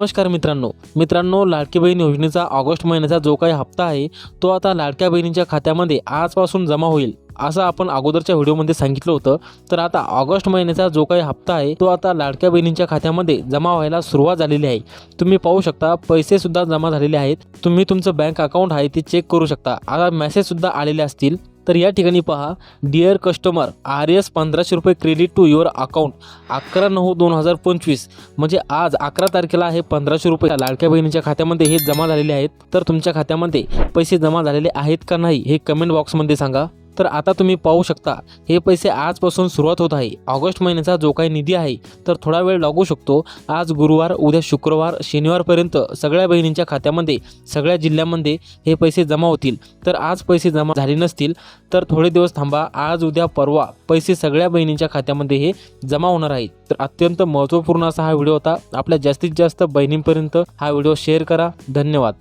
नमस्कार मित्रांनो. मित्रांनो लाडकी बहीण योजनेचा ऑगस्ट महिन्याचा जो काही हप्ता आहे तो आता लाडक्या बहिणींच्या खात्यामध्ये आजपासून जमा होईल असं आपण अगोदरच्या व्हिडिओमध्ये सांगितलं होतं. तर आता ऑगस्ट महिन्याचा जो काही हप्ता आहे तो आता लाडक्या बहिणींच्या खात्यामध्ये जमा व्हायला सुरुवात झालेली आहे. तुम्ही पाहू शकता पैसे सुद्धा जमा झालेले आहेत. तुम्ही तुमचं बँक अकाउंट आहे ते चेक करू शकता. आता मेसेज सुद्धा आलेले असतील. तर या ठिकाणी पहा डिअर कस्टमर आर एस पंधराशे रुपये क्रेडिट टू युअर अकाउंट अकरा नऊ दोन हजार पंचवीस. म्हणजे आज अकरा तारखेला हे पंधराशे रुपये लाडक्या बहिणीच्या खात्यामध्ये हे जमा झालेले आहेत. तर तुमच्या खात्यामध्ये पैसे जमा झालेले आहेत का नाही हे कमेंट बॉक्समध्ये सांगा. तर आता तुम्ही पाहू शकता हे पैसे आजपासून सुरुवात होत आहे. ऑगस्ट महिन्याचा जो काही निधी आहे तर थोडा वेळ लागू शकतो. आज गुरुवार उद्या शुक्रवार शनिवारपर्यंत सगळ्या बहिणींच्या खात्यामध्ये सगळ्या जिल्ह्यामध्ये हे पैसे जमा होतील. तर आज पैसे जमा झाले नसतील तर थोडे दिवस थांबा. आज उद्या परवा पैसे सगळ्या बहिणींच्या खात्यामध्ये हे जमा होणार आहेत. तर अत्यंत महत्त्वपूर्ण असा हा व्हिडिओ होता. आपल्या जास्तीत जास्त बहिणींपर्यंत हा व्हिडिओ शेअर करा. धन्यवाद.